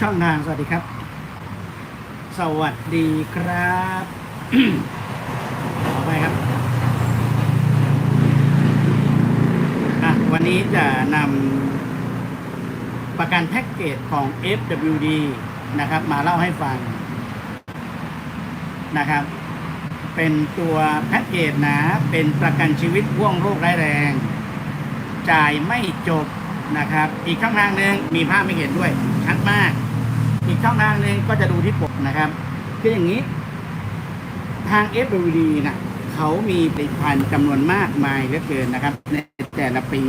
ช่องทางสวัสดีครับ สวัสดีครับขอไปครับอะวันนี้จะนำประกันแพ็กเกจของ FWD นะครับ มาเล่าให้ฟังนะครับ เป็นตัวแพ็กเกจนะ เป็นประกันชีวิตพ่วงโรคร้ายแรง จ่ายไม่จบนะครับ อีกช่องทางหนึ่งมีภาพไม่เห็นด้วย ชัดมาก อีกช่องทางหนึ่งก็จะดูที่ปกนะครับคืออย่างนี้ ทาง FWD นะเขามีผลิตภัณฑ์จำนวนมากมายเหลือเกินนะครับ ในแต่ละปี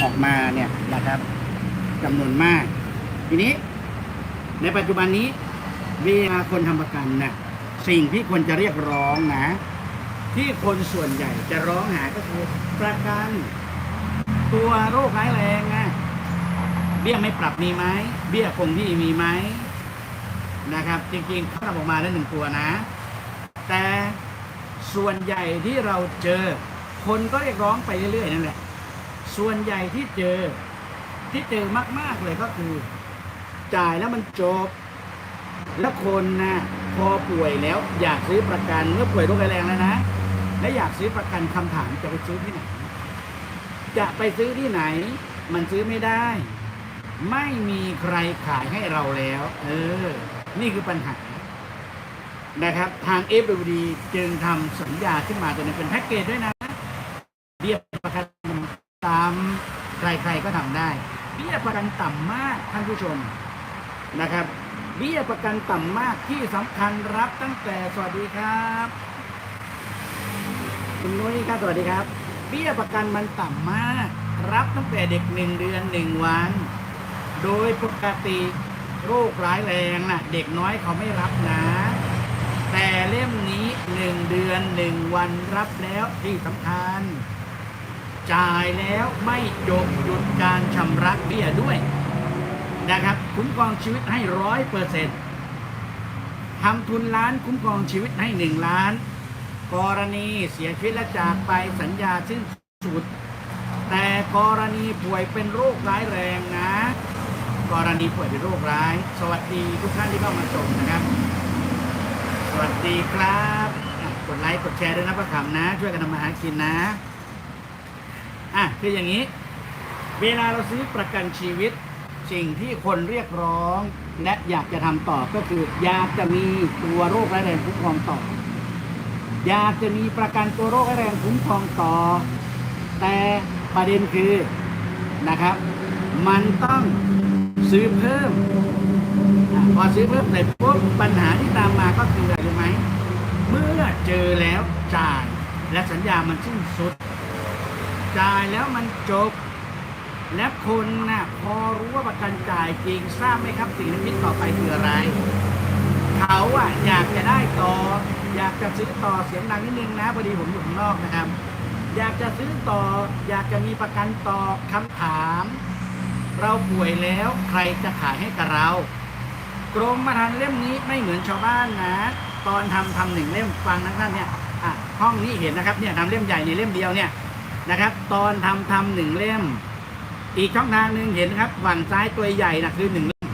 ออกมาเนี่ยนะครับจำนวนมาก ทีนี้ ในปัจจุบันนี้เวลาคนทำประกันนะสิ่งที่ควรจะเรียกร้องนะ ที่คนส่วนใหญ่จะร้องหาก็คือประกัน ตัวโรคร้ายแรงนะ บี้ยไม่ปรับมีไหมเบี้ยคงที่มีไหมนะครับ จริงๆเขาทำออกมาแล้หนึ่งตัวนะ แต่ส่วนใหญ่ที่เราเจอ คนก็เรียกร้องไปเรื่อยๆนั่นแหละส่วนใหญ่ที่เจอที่เจอมาก ๆเลยก็คือ จ่ายแล้วมันจบ แล้วคนนะพอป่วยแล้ว อยากซื้อประกันเมื่อป่วยโรคแรงแล้วนะและอยากซื้อประกันคำถามจะไปซื้อที่ไหนจะไปซื้อที่ไหน มันซื้อไม่ได้ ไม่มีใครขายให้เราแล้ว เออ นี่คือปัญหานะครับ ทาง FWD จึงทำสัญญาขึ้นมาตัวนี้เป็นแพ็กเกจด้วยนะเบี้ยประกันต่ำใครๆก็ทำได้ เบี้ยประกันต่ำมากท่านผู้ชมนะครับ เบี้ยประกันต่ำมากที่สำคัญรับตั้งแต่สวัสดีครับคุณนุ้ยครับสวัสดีครับ เบี้ยประกันมันต่ำมาก รับตั้งแต่เด็กหนึ่งเดือนหนึ่งวัน โดยปกติโรคร้ายแรงนะเด็กน้อยเขาไม่รับนะ แต่เล่มนี้หนึ่งเดือนหนึ่งวันรับแล้วที่สำคัญ จ่ายแล้วไม่จบหยุดการชำระเบี้ยด้วยนะครับคุ้มครองชีวิตให้ร้อยเปอร์เซ็นต์ทำทุนล้านคุ้มครองชีวิตให้หนึ่งล้าน กรณีเสียชีวิตและจากไปสัญญาสิ้นสุด แต่กรณีป่วยเป็นโรคร้ายแรงนะ กรณีป่วยเป็นโรคร้าย สวัสดีทุกท่านที่เข้ามาชมนะครับ สวัสดีครับกดไลค์กดแชร์ด้วยนะประคำนะ ช่วยกันทำมาหากินนะอะคืออย่างนี้ เวลาเราซื้อประกันชีวิต สิ่งที่คนเรียกร้อง และอยากจะทำต่อก็คือ อยากจะมีตัวโรคร้ายแรงคุ้มครองต่อ อยากจะมีประกันตัวโรคร้ายแรงคุ้มครองต่อ แต่ประเด็นคือนะครับ มันต้อง ซื้อเพิ่มพอซื้อเพิ่มเสร็จปุ๊บปัญหาที่ตามมาก็คืออะไรรู้ไหมเมื่อเจอแล้วจ่ายและสัญญามันสิ้นสุด จ่ายแล้วมันจบ และคนนะ่ะพอรู้ว่าประกันจ่ายจริงทราบไหมครับสิ่งที่คิดต่อไปคืออะไร เขาอะอยากจะได้ต่อ อยากจะซื้อต่อเสียงดังนิดนึงนะพอดีผมอยู่ข้างนอกนะครับ อยากจะซื้อต่อ อยากจะมีประกันต่อคำถาม เราป่วยแล้วใครจะขายให้กับเรา กรมธรรม์เล่มนี้ไม่เหมือนชาวบ้านนะ ตอนทำทำหนึ่งเล่มฟังนะท่านเนี่ยอะห้องนี้เห็นนะครับเนี่ยทำเล่มใหญ่ในเล่มเดียวเนี่ยนะครับ ตอนทำทำหนึ่งเล่ม อีกช่องทางหนึ่งเห็นนะครับฝั่งซ้ายตัวใหญ่นะคือหนึ่งเล่ม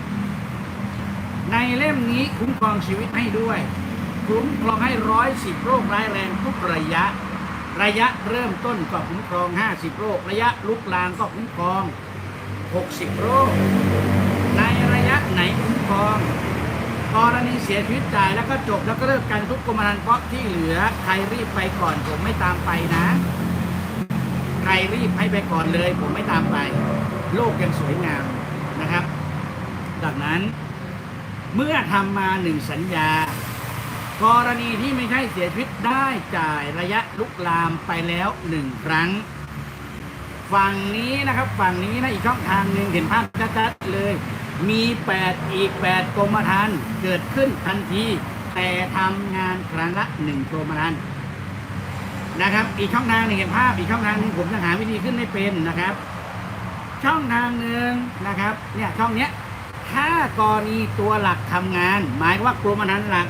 ในเล่มนี้คุ้มครองชีวิตให้ด้วย คุ้มครองให้ร้อยสิบโรคร้ายแรงทุกระยะ ระยะเริ่มต้นก็คุ้มครอง 50 โรค ระยะลุกลามก็คุ้มครอง 60 โรค ในระยะไหนคุ้มครองกรณีเสียชีวิตจ่ายแล้วก็จบแล้วก็เลิกกันทุกกรมธรรม์เพราะที่เหลือ ใครรีบไปก่อนผมไม่ตามไปนะ ใครรีบให้ไปก่อนเลย ผมไม่ตามไป โลกยังสวยงามนะครับ ดังนั้น เมื่อทำมาหนึ่งสัญญา กรณีที่ไม่ใช่เสียชีวิตได้จ่ายระยะลุกลามไปแล้วหนึ่งครั้ง ฝั่งนี้นะครับ ฝั่งนี้นะอีกช่องทางหนึ่งเห็นภาพชัดๆเลย มี 8 อีก 8 กรมธรรม์เกิดขึ้นทันที แต่ทำงานครั้งละหนึ่งกรมธรรม์นะครับ อีกช่องทางหนึ่งเห็นภาพอีกช่องทางนึงผมจะหาวิธีขึ้นไม่เป็นนะครับ ช่องทางหนึ่งนะครับ เนี่ยช่องเนี้ยถ้ากรณีตัวหลักทำงาน หมายว่ากรมธรรม์หลัก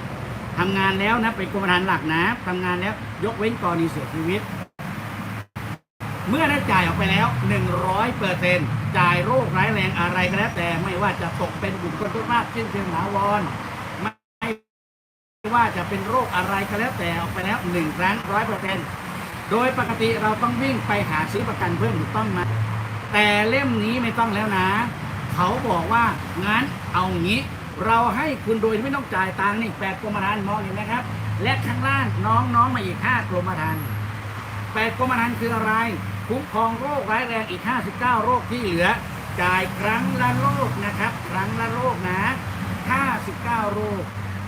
ทำงานแล้วนะเป็นกรมธรรม์หลักนะทำงานแล้วยกเว้นกรณีเสียชีวิต เมื่อได้จ่ายออกไปแล้ว 100เปอร์เซ็นจ่ายโรคร้ายแรงอะไรก็แล้วแต่ไม่ว่าจะตกเป็นบุคคลทุกมากสิ้นเชิงหนาวรไม่ว่าจะเป็นโรคอะไรก็แล้วแต่ออกไปแล้วหนึ่งครั้งร้อยเปอร์เซ็นโดยปกติเราต้องวิ่งไปหาซื้อประกันเพิ่มถูกต้องไหมแต่เล่มนี้ไม่ต้องแล้วนะ เขาบอกว่างั้นเอางี้ เราให้คุณโดยที่ไม่ต้องจ่ายตังค์นี่แปดกรมธรรม์มองเห็นไหมครับ และข้างล่างน้องๆมาอีกห้ากรมธรรม์แปดกรมธรรม์คืออะไร คุ้มครองโรคร้ายแรงอีก 59 โรคที่เหลือ จ่ายครั้งละโรคนะครับ ครั้งละโรคนะ 59 โรค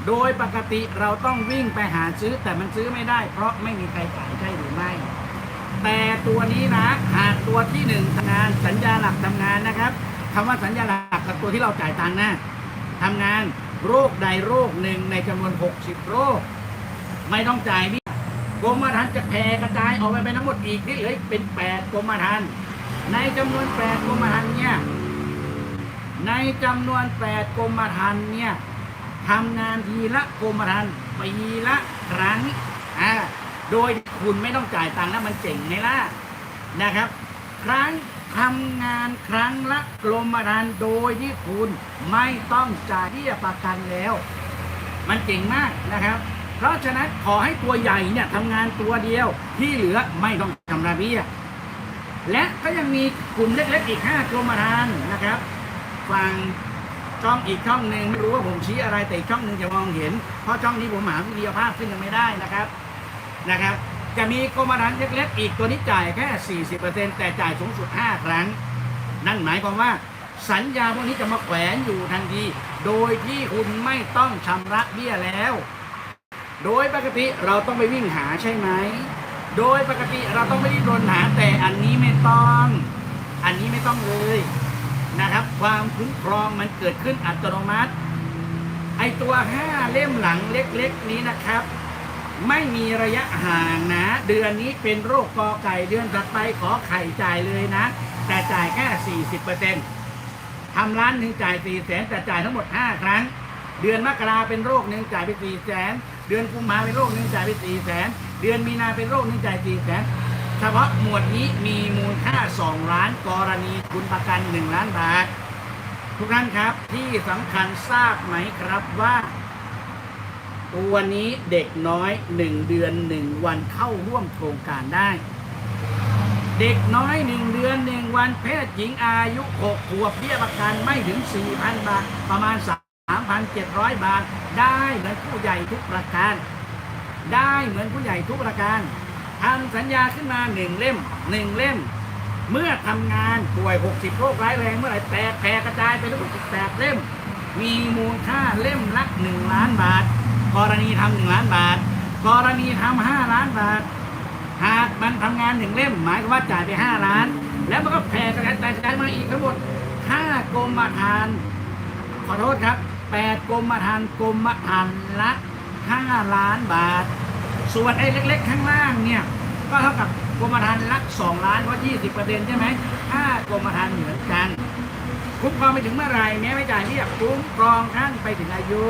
โดยปกติเราต้องวิ่งไปหาซื้อแต่มันซื้อไม่ได้ เพราะไม่มีใครจ่ายใช่หรือไม่ แต่ตัวนี้นะ หากตัวที่หนึ่งทำงานสัญญาหลักทำงานนะครับคำว่าสัญญาหลักกับตัวที่เราจ่ายตังค์นะทำงานโรคใดโรคหนึ่งในจำนวน 60 โรค ไม่ต้องจ่ายเบี้ย กรมธรรม์จะแผ่กระจายออกไปเป็นทั้งหมดอีกที่เหลืออีกเป็น8กรมธรรม์ในจำนวน8กรมธรรม์เนี่ยในจำนวน8กรมธรรม์เนี่ยทำงานทีละกรมธรรม์ปีละครั้งอ่าโดยคุณไม่ต้องจ่ายตังค์แล้วมันเจ๋งไงล่ะนะครับ ครั้งทำงานครั้งละกรมธรรม์โดยที่คุณไม่ต้องจ่ายเบี้ยประกันแล้ว มันเก่งมากนะครับ ราะฉะนั้นขอให้ตัวใหญ่เนี่ยทำงานตัวเดียวที่เหลือไม่ต้องชำระเบี้ยและก็ยังมีกลุ่มเล็กๆอีก5กรมธรรม์นะครับฟังช่องอีกช่องหนึ่งไม่รู้ว่าผมชี้อะไรแต่อีกช่องหนึ่งจะมองเห็น เพราะช่องนี้ผมหาวิดีโอภาพขึ้นยังไม่ได้นะครับนะครับ จะมีกรมธรรม์เล็กๆอีกตัวนี้จ่ายแค่ 40%แต่จ่ายสูงสุด 5 ครั้ง นั่นหมายความว่าสัญญาพวกนี้จะมาแขวนอยู่ทันที โดยที่คุณไม่ต้องชำระเบี้ยแล้ว โดยปกติเราต้องไปวิ่งหาใช่ไหม โดยปกติเราต้องไม่ได้รนหาแต่อันนี้ไม่ต้อง อันนี้ไม่ต้องเลยนะครับ ความคุ้มครองมันเกิดขึ้นอัตโนมัติ ไอตัวห้าเล่มหลังเล็กๆนี้นะครับ ไม่มีระยะห่างนะ เดือนนี้เป็นโรคกอไก่เดือนถัดไปขอไข่จ่ายเลยนะ แต่จ่ายแค่ 40%ทำร้านหนึ่งจ่าย4ี่แสนแต่จ่ายทั้งหมด 5 ครั้ง เดือนมกราเป็นโรคหนึ่งจ่ายไป4ี่แสนเดือนกุมภาเป็นโรคหนึ่งจ่ายไป4ี่แสนเดือนมีนาเป็นโรคหนึ่งจ่าย4ี่แสนเฉพาะหมวดนี้มีมูลค่า2ล้านกรณีคุณประกัน1ล้านบาททุกท่านครับที่สำคัญทราบไหมครับว่าตัวนี้เด็กน้อย1เดือน1วันเข้าร่วมโครงการได้ เด็กน้อย1เดือน1วันเพศหญิงอายุ6ขวบเบี้ยประกันไม่ถึง4,000บาทประมาณสา 3,700 บาท ได้เหมือนผู้ใหญ่ทุกประการ ได้เหมือนผู้ใหญ่ทุกประการทำสัญญาขึ้นมา1เล่ม1เล่ม เมื่อทำงานป่วย 60 โรคร้ายแรงเมื่อไหร่แตกแผ่กระจายไปทั้งหมด18เล่ม มีมูลค่าเล่มละ1ล้านบาท กรณีทำหนึ่งล้านบาท กรณีทำห้าล้านบาท หากมันทำงานหนึ่งเล่ม หมายความว่าจ่ายไปห้าล้าน แล้วมันก็แผ่กระจายกระจายมาอีกทั้งหมดห้ากรมธรรม์ขอโทษครับ แปดกรมธรรม์กรมธรรม์ละห้าล้านบาท ส่วนไอ้เล็ก ๆ ข้างล่างเนี่ยก็เท่ากับกรมธรรม์ละสองล้านเพราะยี่สิบเปอร์เซ็นต์ใช่ไหมห้ากรมธรรม์เหมือนกันคุ้มครองไปถึงเมื่อไรแม้ไม่จ่ายเรียกคุ้มครองท่านไปถึงอายุ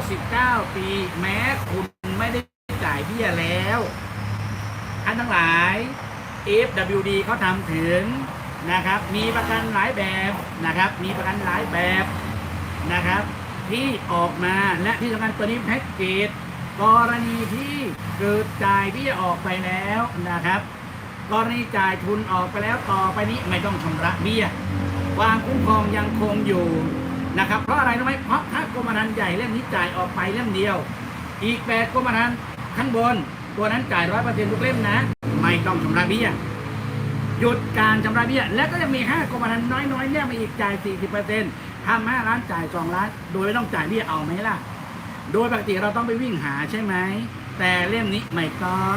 99 ปี แม้คุณไม่ได้จ่ายเบี้ยแล้วท่านทั้งหลาย FWD เขาทำถึงนะครับ มีประกันหลายแบบนะครับ มีประกันหลายแบบ นะครับ ที่ออกมาและที่สำคัญตัวนี้แพ็กเกจกรณีที่เกิดจ่ายเบี้ยออกไปแล้วนะครับ กรณีจ่ายทุนออกไปแล้วต่อไปนี้ไม่ต้องชำระเบี้ยความคุ้มครองยังคงอยู่นะครับ เพราะอะไรรู้ไหมเพราะถ้ากรมธรรม์ใหญ่เล่มนี้จ่ายออกไปเล่มเดียว อีกแปดกรมธรรม์ข้างบนตัวนั้นจ่ายร้อยเปอร์เซ็นต์ทุกเล่มนะ ไม่ต้องชำระเบี้ยหยุดการชำระเบี้ย แล้วก็จะมีห้ากรมธรรม์น้อยๆเนี่ยมาอีกจ่าย40% ทำห้าล้านจ่ายสองล้าน โดยไม่ต้องจ่ายเบี้ยเอาไหมล่ะ โดยปกติเราต้องไปวิ่งหาใช่ไหม แต่เล่มนี้ไม่ต้อง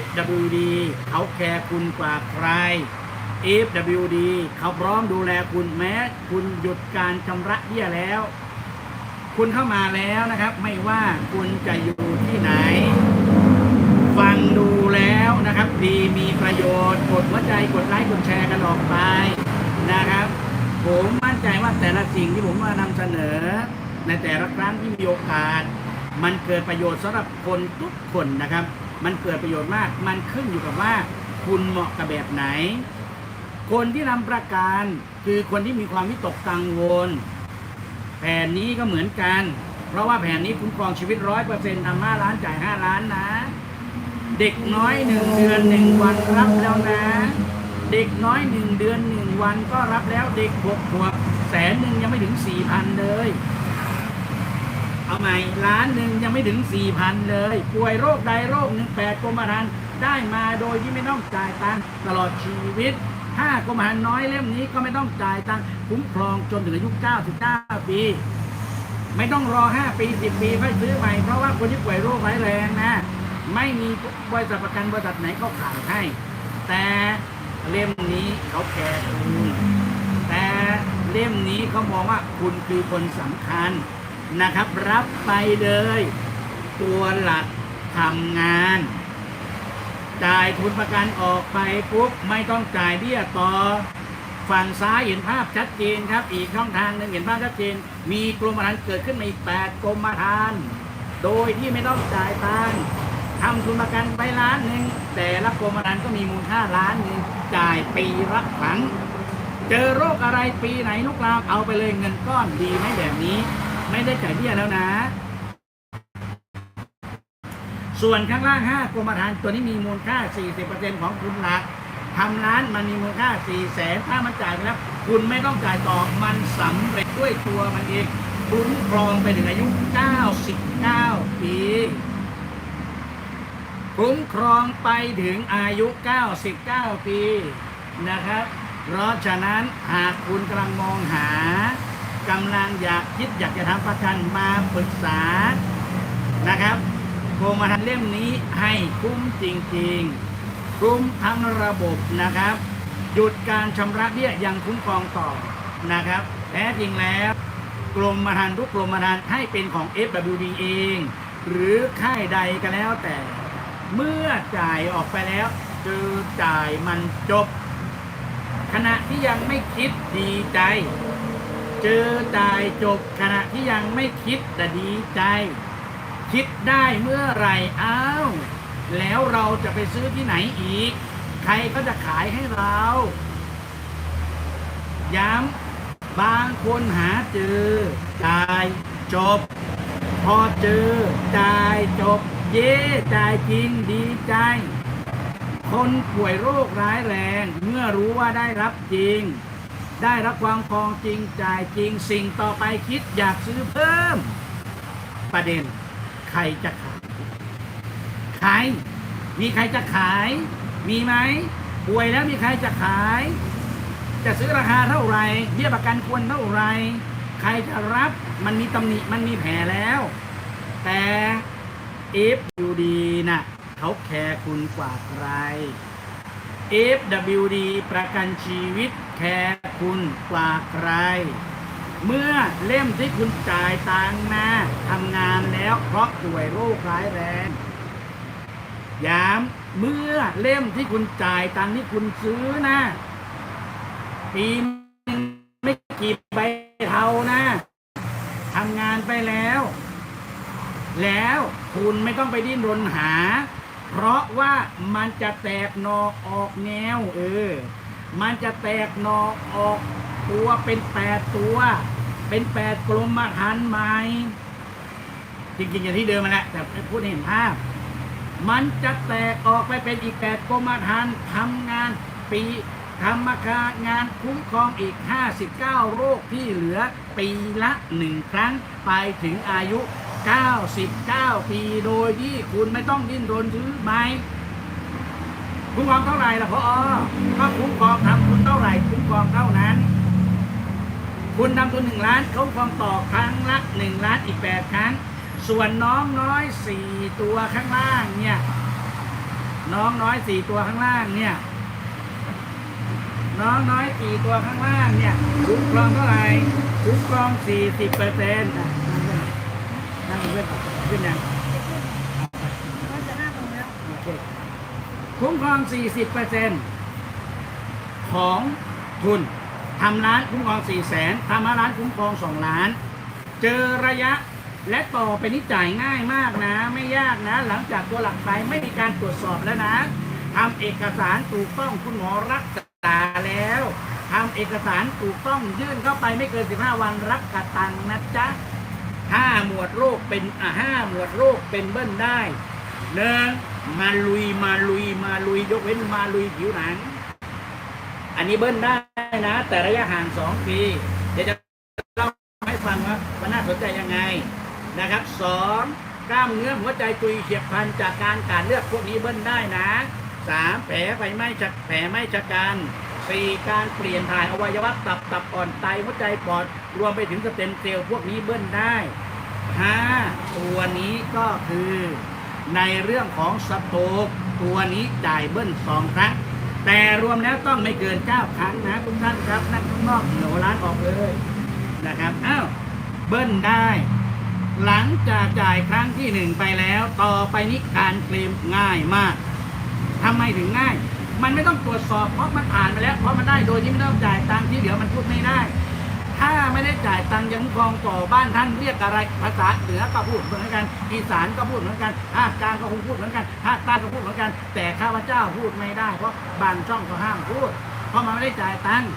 FWD เขาแคร์คุณกว่าใคร FWD เขาพร้อมดูแลคุณแม้ คุณหยุดการชำระเบี้ยแล้ว คุณเข้ามาแล้วนะครับ ไม่ว่าคุณจะอยู่ที่ไหน ฟังดูแล้วนะครับ ดีมีประโยชน์ กดหัวใจกดไลค์กดแชร์กันออกไปนะครับ ผม ใจว่าแต่ละสิ่งที่ผมมานำเสนอ ในแต่ละครั้งที่มีโอกาส มันเกิดประโยชน์สำหรับคนทุกคนนะครับ มันเกิดประโยชน์มาก มันขึ้นอยู่กับว่าคุณเหมาะกับแบบไหน คนที่นำประกันคือคนที่มีความวิตกกังวล แผนนี้ก็เหมือนกัน เพราะว่าแผนนี้คุ้มครองชีวิตร้อยเปอร์เซ็นต์ทำห้าล้านจ่ายห้าล้านนะ เด็กน้อยหนึ่งเดือนหนึ่งวันรับแล้วนะ เด็กน้อยหนึ่งเดือนหนึ่งวันก็รับแล้วเด็กหกขวบ แสนหนึ่งยังไม่ถึงสี่พันเลย เอาใหม่ล้านหนึ่งยังไม่ถึงสี่พันเลย ป่วยโรคใดโรคหนึ่งแปดกรมธรรม์ได้มาโดยที่ไม่ต้องจ่ายตังค์ตลอดชีวิตห้ากรมธรรม์น้อยเล่มนี้ก็ไม่ต้องจ่ายตังค์คุ้มครองจนถึงอายุ 99 ปี ไม่ต้องรอ 5 ปี 10 ปีค่อยซื้อใหม่ เพราะว่าคนที่ป่วยโรคร้ายแรงนะ ไม่มีบริษัทประกันบริษัทไหนก็ขายให้ แต่เล่มนี้เขาแคร์คุณ เล่มนี้เขามองว่าคุณคือคนสำคัญนะครับ รับไปเลย ตัวหลักทำงาน จ่ายทุนประกันออกไปปุ๊บไม่ต้องจ่ายเบี้ยต่อ ฝั่งซ้ายเห็นภาพชัดเจนครับ อีกช่องทางหนึ่งเห็นภาพชัดเจน มีกรมธรรม์เกิดขึ้นมาอีก 8กรมธรรม์โดยที่ไม่ต้องจ่ายตังค์ทำทุนประกันไปล้านหนึ่งแต่ละกรมธรรม์ก็มีมูลค่าล้านหนึ่งจ่ายปีละครั้ง เจอโรคอะไรปีไหนลูกลามเอาไปเลยเงินก้อนดีไหมแบบนี้ ไม่ได้จ่ายเบี้ยแล้วนะ ส่วนข้างล่าง 5กรมธรรม์ตัวนี้มีมูลค่า 40%ของทุนหลักทำร้านมันมีมูลค่า 4 0 0แสนถ้ามันจ่ายไปแล้ว คุณไม่ต้องจ่ายต่อมันสำเร็จด้วยตัวมันเองคุ้มครองไปถึงอายุ 99 ปีคุ้มครองไปถึงอายุ 99 ปีนะครับ เพราะฉะนั้นหากคุณกำลังมองหากำลังอยากคิดอยากจะทำประกันมาปรึกษานะครับโกรมธรรม์เล่มนี้ให้คุ้มจริงๆ คุ้มทั้งระบบนะครับ หยุดการชำระเบี้ยยังคุ้มครองต่อนะครับแท้จริงแล้วกรมธรรม์ทุกกรมธรรม์ให้เป็นของ FWD เอง หรือค่ายใดก็แล้วแต่ เมื่อจ่ายออกไปแล้วเจอจ่ายมันจบ ขณะที่ยังไม่คิดดีใจ เจอจ่ายจบขณะที่ยังไม่คิดแต่ดีใจ คิดได้เมื่อไหรอ้าว แล้วเราจะไปซื้อที่ไหนอีก ใครก็จะขายให้เรา ย้ำบางคนหาเจอจ่ายจบ พอเจอจ่ายจบ เย่จ่ายจริงดีใจ คนป่วยโรคร้ายแรง เมื่อรู้ว่าได้รับจริง ได้รับความคองจริงจ่ายจริงสิ่งต่อไปคิดอยากซื้อเพิ่ม ประเด็น ใครจะขายใครมีใครจะขาย มีไหมป่วยแล้วมีใครจะขาย จะซื้อราคาเท่าไหร่เบี้ยประกันควรเท่าไหร่ใครจะรับมันมีตำหนิมันมีแผลแล้ว แต่ FWD น่ะ เขาแคร์คุณกว่าใคร FWD ประกันชีวิตแคร์คุณกว่าใคร เมื่อเล่มที่คุณจ่ายตังมาทำงานแล้วเพราะป่วยโรคร้ายแรงย้ำเมื่อเล่มที่คุณจ่ายตังที่คุณซื้อนะปีนึงไม่กี่ใบเท่านะทำงานไปแล้ว แล้วคุณไม่ต้องไปดิ้นรนหา เพราะว่ามันจะแตกหนอออกแนว เออ มันจะแตกหนอออกตัวเป็นแปดตัว เป็นแปดกลมธรรม์ใหม่จริงๆอย่างที่เดิมมาแหละแต่พูดเห็นภาพ มันจะแตกออกไปเป็นอีกแปดกรมธรรม์ทำงานปีทำมาการงานคุ้มครองอีก 59 โรคที่เหลือปีละหนึ่งครั้งไปถึงอายุ 99 ปีโดยที่คุณไม่ต้องดิ้นรนซื้อไหมคุ้มครองเท่าไหร่ล่ะพอก็คุ้มครองทำคุณเท่าไหร่คุ้มครองเท่านั้น คุณทำทุนหนึ่งล้านเขาครองต่อครั้งละหนึ่งล้านอีกแปดครั้ง ส่วนน้องน้อยสี่ตัวข้างล่างเนี่ย น้องน้อยสี่ตัวข้างล่างเนี่ย น้องน้อยสี่ตัวข้างล่างเนี่ยคุ้มครองเท่าไหร่คุ้มครองสี่สิบเปอร์เซ็นต์ นั่งเพื่อนขึ้นยังก็จะหน้าตรงนี้โอเคคุ้มครองสี่สิบเปอร์เซ็นต์ของทุนทำร้านคุ้มครองสี่แสนทำร้านคุ้มครองสองล้าน เจอระยะและต่อไปนี้จ่ายง่ายมากนะ ไม่ยากนะ หลังจากตัวหลักไปไม่มีการตรวจสอบแล้วนะทำเอกสารถูกต้องคุณหมอรักษาแล้วทำเอกสารถูกต้องยื่นเข้าไปไม่เกิน 15 วันรับกระตังนะจ๊ะ ห้าหมวดโรคเป็นห้าหมวดโรคเป็นเบิ้ลได้หนึ่งมาลุยมาลุยมาลุยยกเว้นมาลุยผิวหนัง อันนี้เบิ้ลได้นะ แต่ระยะห่างสองปีเดี๋ยวจะเล่าให้ฟังว่ามันน่าสนใจยังไงนะครับสองกล้ามเนื้อหัวใจตุยเฉียบพลันจากการการเลือกพวกนี้เบิ้ลได้นะสามแผลไฟไหม้จากแผลไหม้จากการ สี่การเปลี่ยนถ่ายอวัยวะตับตับอ่อนไตหัวใจปอด รวมไปถึงสเต็มเซลล์พวกนี้เบิ้ลได้ห้าตัวนี้ก็คือ ในเรื่องของสโตรกตัวนี้จ่ายเบิ้ลสองครั้ง แต่รวมแล้วต้องไม่เกิน 9 ครั้งนะทุกท่านครับ นั่งข้างนอกเหนือร้านออกเลยนะครับอ้าวเบิ้ลได้ หลังจากจ่ายครั้งที่หนึ่งไปแล้ว ต่อไปนี้การเคลมง่ายมากทำไมถึงง่าย มันไม่ต้องตรวจสอบเพราะมันผ่านไปแล้ว เพราะมันได้โดยที่ไม่ต้องจ่ายตังค์ที่เดี๋ยวมันพูดไม่ได้ ถ้าไม่ได้จ่ายตังค์ยังกองต่อบ้านท่านเรียกอะไรภาษาเหนือก็พูดเหมือนกัน อีสานก็พูดเหมือนกันภาคกลางก็คงพูดเหมือนกันภาคใต้ก็พูดเหมือนกัน แต่ข้าพเจ้าพูดไม่ได้ เพราะบางช่องเขาห้ามพูด เพราะมันไม่ได้จ่ายตังค์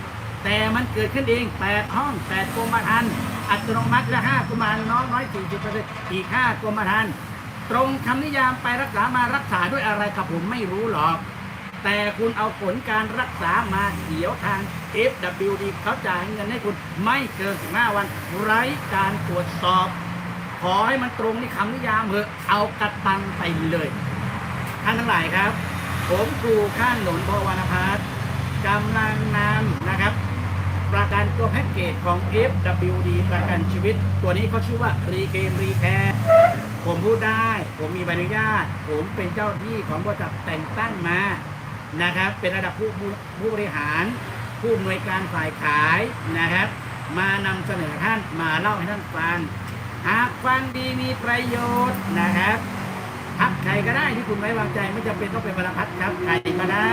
แต่มันเกิดขึ้นเองแปดห้องแปดกรมธรรม์อัตโนมัติและห้ากรมธรรม์น้องน้อยสี่สิบเปอร์เซ็นต์อีกห้ากรมธรรม์ตรงคำนิยามไปรักษามารักษาด้วยอะไรกับผมไม่รู้หรอก แต่คุณเอาผลการรักษามาเดี๋ยวทาง FWD เขาจ่ายเงินให้คุณไม่เกิน 15 วัน ไร้การตรวจสอบ ขอให้มันตรงที่คำนิยามเถอะเอากระตังไปเลยท่านทั้งหลายครับ ผมครูข้างหนนพวรรณพัฒน์กำลังนำนะครับ ประกันตัวแพ็กเกจของ FWD ประกันชีวิต ตัวนี้เขาชื่อว่ารีเกมรีแคร์ผมพูดได้ ผมมีใบอนุญาต ผมเป็นเจ้าที่ของบริษัทแต่งตั้งมา นะครับ เป็นระดับผู้ผู้บริหาร ผู้อำนวยการฝ่ายขายนะครับ มานำเสนอท่านมาเล่าให้ท่านฟังหากฟังดีมีประโยชน์นะครับพักใครก็ได้ที่คุณไว้วางใจไม่จำเป็นต้องเป็นพลพัฒน์ครับใครก็ได้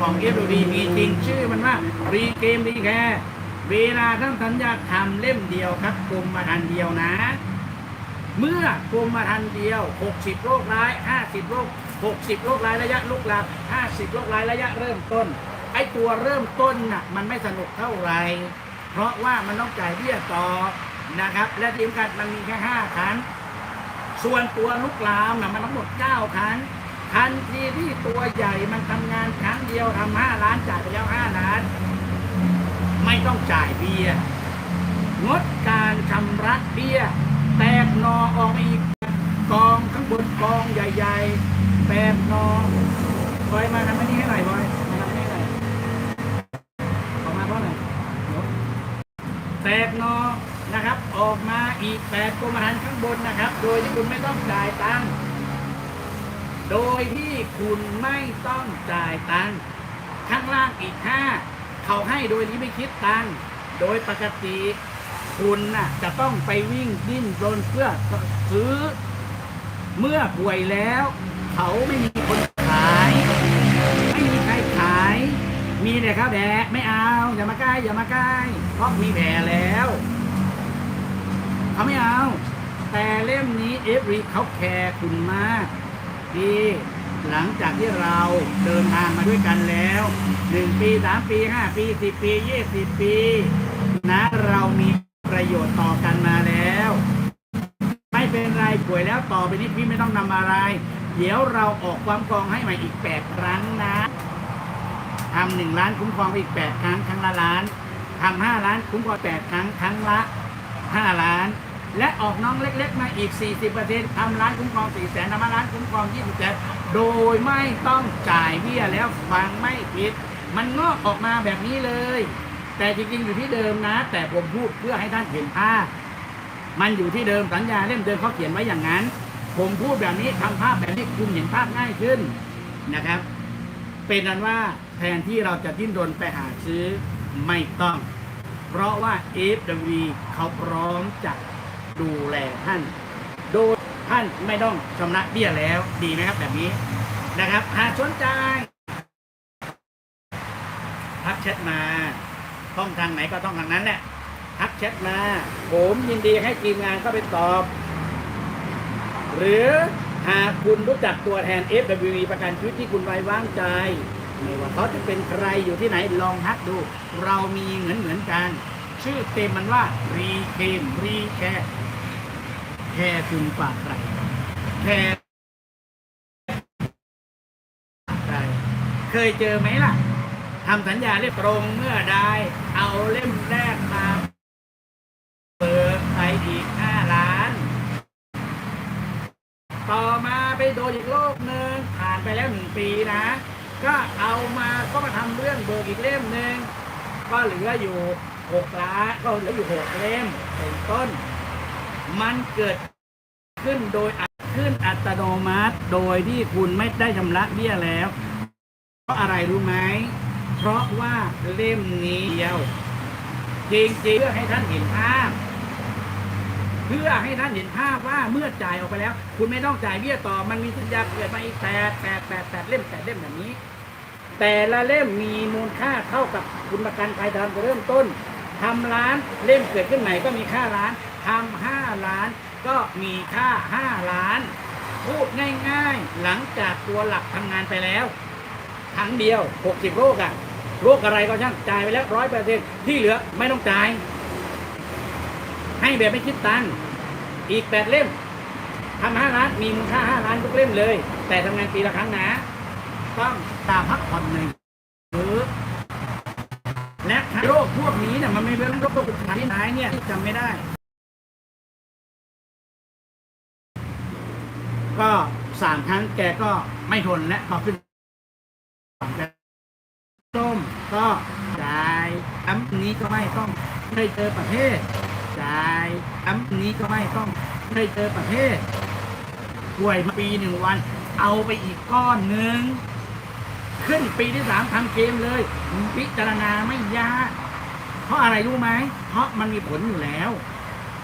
ของเอฟดูดีมีจริงชื่อมันว่ารีเกมรีแคร์เวลาท่านสัญญาทำเล่มเดียวครับกรมมาทันเดียวนะ เมื่อกรมมาทันเดียว 60 โรคร้าย 50 โรค 60โรคร้ายระยะลุกลาม50โรคร้ายระยะเริ่มต้น ไอ้ตัวเริ่มต้นน่ะมันไม่สนุกเท่าไหร่ เพราะว่ามันต้องจ่ายเบี้ยต่อนะครับ และทีมกันมันมีแค่5ครั้งส่วนตัวลุกลามน่ะมันทั้งหมด9ครั้งทันทีที่ตัวใหญ่มันทำงานครั้งเดียวทำ5ล้านจ่ายไปแล้ว5ล้าน ไม่ต้องจ่ายเบี้ยงดการชำระเบี้ยแตกหนอออกอีกกองข้างบนกองใหญ่ ๆ แตกหนอบอยมาทำอันนี้ให้หน่อยบอยมาทำอันนี้ให้หน่อยออกมาเพราะอะไรเดี๋ยแตกนอนะครับ ออกมาอีกแปดกรมธรรม์ข้างบนนะครับ โดยที่คุณไม่ต้องจ่ายตังค์โดยที่คุณไม่ต้องจ่ายตังค์ข้างล่างอีกห้าเขาให้โดยที่ไม่คิดตังค์โดยปกติคุณน่ะจะต้องไปวิ่งดิ้นรนเพื่อซื้อ เมื่อป่วยแล้ว เขาไม่มีคนขาย ไม่มีใครขาย มีแต่ข้าวแดะไม่เอา อย่ามาใกล้อย่ามาใกล้เพราะมีแผลแล้วเขาไม่เอา แต่เล่มนี้เอฟรีเขาแคร์คุณมากดีหลังจากที่เราเดินทางมาด้วยกันแล้วหนึ่งปีสามปีห้าปีสิบปียี่สิบปี นะ เรามีประโยชน์ต่อกันมาแล้ว ไม่เป็นไรป่วยแล้วต่อไปนี้พี่ไม่ต้องทำอะไร เดี๋ยวเราออกความกองให้ใหม่อีกแปดครั้งนะทำหนึ่งล้านคุ้มครองไปอีกแปดครั้ง ครั้งละล้านทำห้าล้านคุ้มครองแปดครั้ง ครั้งละห้าล้าน และออกน้องเล็ก ๆ มาอีก 40%ทำร้านคุ้มครอง 4 แสนทำร้านคุ้มครอง 20 แสน โดยไม่ต้องจ่ายเบี้ยแล้วฟังไม่ผิด มันงอกออกมาแบบนี้เลย แต่จริงๆอยู่ที่เดิมนะ แต่ผมพูดเพื่อให้ท่านเห็นภาพมันอยู่ที่เดิมสัญญาเล่มเดิมเขาเขียนไว้อย่างนั้น ผมพูดแบบนี้ทำภาพแบบนี้คุณเห็นภาพง่ายขึ้นนะครับ เป็นนั้นว่าแทนที่เราจะดิ้นรนไปหาซื้อไม่ต้อง เพราะว่า FW เขาพร้อมจะดูแลท่าน โดยท่านไม่ต้องชำระเบี้ยแล้วดีไหมครับแบบนี้นะครับหากสนใจทักแชทมาช่องทางไหนก็ต้องทางนั้นแหละทักแชทมา ผมยินดีให้ทีมงานเข้าไปตอบ หรือหากคุณรู้จักตัวแทน FWV ประกันชีวิตที่คุณไว้วางใจ ไม่ว่าเขาจะเป็นใครอยู่ที่ไหนลองทักดู เรามีเหมือนเหมือนกัน ชื่อเต็มมันว่ารีเคมรีแคร์แคร์คุณฝากใครแคร์ใครเคยเจอไหมล่ะทำสัญญาเรียบตรงเมื่อใดเอาเล่มแรกมา เปิดไปอีกห้า ต่อมาไปโดนอีกโลกหนึ่งผ่านไปแล้วหนึ่งปีนะ ก็เอามาก็มาทำเรื่องเบิกอีกเล่มหนึ่งก็เหลืออยู่หกล้านก็เหลืออยู่หกเล่มเป็นต้น มันเกิดขึ้นโดยขึ้นอัตโนมัติโดยที่คุณไม่ได้ชำระเบี้ยแล้ว เพราะอะไรรู้ไหมเพราะว่าเล่มนี้เดียว จริงๆเพื่อให้ท่านเห็นภาพ เพื่อให้ท่านเห็นภาพว่าเมื่อจ่ายออกไปแล้ว คุณไม่ต้องจ่ายเบี้ยต่อ มันมีสัญญาเกิดมาอีกแปดแปดแปดแปดเล่มแปดเล่มแบบนี้ แต่ละเล่มมีมูลค่าเท่ากับคุณประกันภัยทำเริ่มต้นทำร้านเล่มเกิดขึ้นใหม่ก็มีค่าร้านทำห้าล้านก็มีค่าห้าล้าน พูดง่ายๆ หลังจากตัวหลักทำงานไปแล้วครั้งเดียว 60 โรคอะโรคอะไรก็ช่างจ่ายไปแล้วร้อยเปอร์เซ็นที่เหลือไม่ต้องจ่าย ให้แบบไม่คิดตังค์อีก8เล่มทำห้าล้านมีมูลค่า5ล้านทุกเล่มเลย แต่ทำงานปีละครั้งนะ ต้องตาพักผ่อนหนึ่งหรือและโรคพวกนี้เนี่ยมันไม่เป็นโรคประที่ไหนเนี่ยจำไม่ได้ ก็สามครั้งแกก็ไม่ทนและก็ขึ้นส้มก็จ่ายอันนี้ก็ไม่ต้องเคยเจอประเทศ จ่ายอันนี้ก็ไม่ต้องเคยเจอประเทศป่วยมาปีหนึ่งวัน เอาไปอีกก้อนหนึ่งขึ้นปีที่สามทำเกมเลยพิจารณาไม่ยากเพราะอะไรรู้ไหมเพราะมันมีผลอยู่แล้ว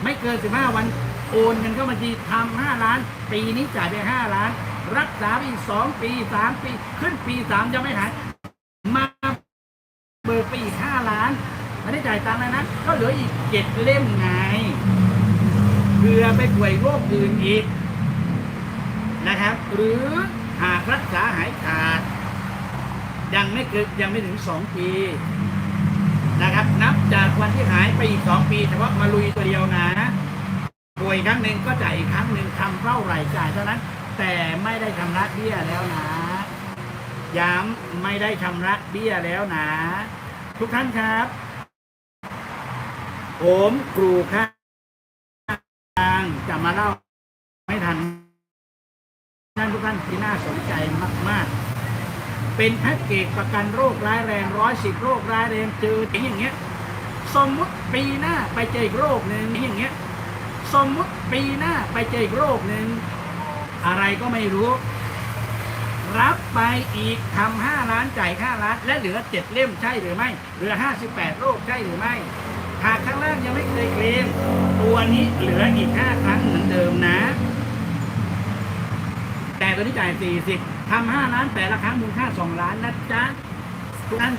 ไม่เกินสิบห้าวันโอนเงินเข้าบัญชีทำห้าล้าน ปีนี้จ่ายไปห้าล้าน รักษาไปอีกสองปีสามปี ขึ้นปีสามยังไม่หายมาเบิกไปอีกห้าล้านไม่ได้จ่ายตังค์แล้วนะ ก็ เหลืออีกเจ็ดเล่มไงเพื่อไปป่วยโรคอื่นอีกนะครับ หรือหากรักษาหายขาด ยังไม่เกินยังไม่ถึงสองปีนะครับ นับจากวันที่หายไปอีกสองปีเฉพาะมาลุยตัวเดียวนะป่วยครั้งหนึ่งก็จ่ายอีกครั้งหนึ่งทำเท่าไหร่จ่ายเท่านั้น แต่ไม่ได้ชำระเบี้ยแล้วนะย้ำไม่ได้ชำระเบี้ยแล้วนะ ทุกท่านครับ ผมครูข้างจะมาเล่าไม่ทันท่านทุกท่านที่น่าสนใจมาก ๆ เป็นแพ็กเกจประกันโรคร้ายแรงร้อยสิบโรคร้ายแรงเจออย่างเงี้ย สมมุติปีหน้าไปเจออีกโรคหนึ่งอย่างเงี้ย สมมุติปีหน้าไปเจออีกโรคหนึ่งอะไรก็ไม่รู้ รับไปอีกทำห้าล้านจ่ายห้าล้าน และเหลือเจ็ดเล่มใช่หรือไม่ เหลือห้าสิบแปดโรคใช่หรือไม่ หากครั้งแรกยังไม่เคยเคลมตัวนี้เหลืออีกห้าครั้งเหมือนเดิมนะ แต่ตัวนี้จ่ายสี่สิบทำห้าล้านแต่ละครั้งมูลค่าสองล้านนะจ๊ะทุกท่าน